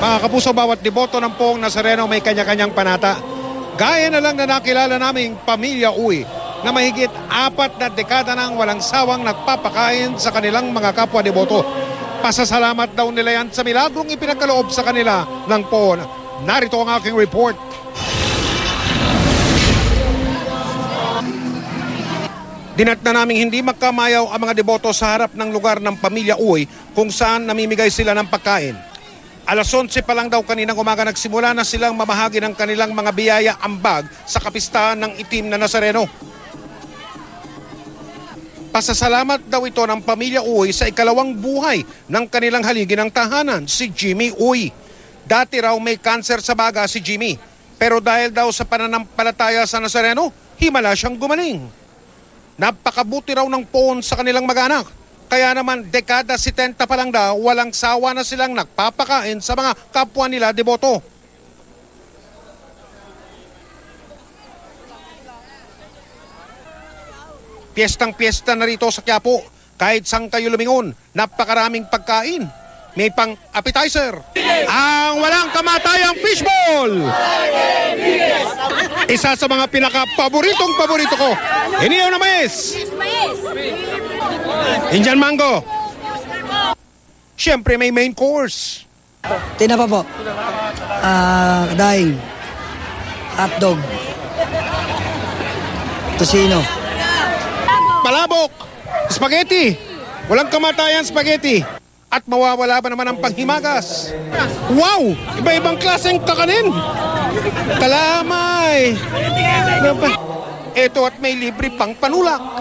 Mga kapuso, bawat deboto ng poong Nazareno may kanya-kanyang panata. Gaya na lang na nakilala naming pamilya Uy na mahigit apat na dekada nang walang sawang nagpapakain sa kanilang mga kapwa deboto. Pasasalamat daw nila yan sa milagrong ipinagkaloob sa kanila ng poon. Narito ang aking report. Dinat na naming hindi magkamayaw ang mga deboto sa harap ng lugar ng pamilya Uy kung saan namimigay sila ng pagkain. Alas 11 pa lang daw kaninang umaga nagsimula na silang mamahagi ng kanilang mga biyaya ambag sa kapistahan ng itim na Nazareno. Pasasalamat daw ito ng pamilya Uy sa ikalawang buhay ng kanilang haligi ng tahanan, si Jimmy Uy. Dati raw may cancer sa baga si Jimmy, pero dahil daw sa pananampalataya sa Nazareno, himala siyang gumaling. Napakabuti raw ng poon sa kanilang mag-anak. Kaya naman dekada 70 pa lang daw, walang sawa na silang nagpapakain sa mga kapwa nila deboto. Piyestang piyesta na rito sa Quiapo. Kahit saan kayo lumingon, napakaraming pagkain. May pang appetizer. Ang walang kamatayang fishball! Isa sa mga pinaka-paboritong paborito ko. Iniyaw na mais! Indian mango. Siyempre may main course. Tinapa po. Ah, daing. Hotdog. Tosino. Palabok. Spaghetti. Walang kamatayan spaghetti. At mawawala ba naman ang panghimagas? Wow! Iba-ibang klaseng kakanin. Kalamay. Ito at may libre pang panulak.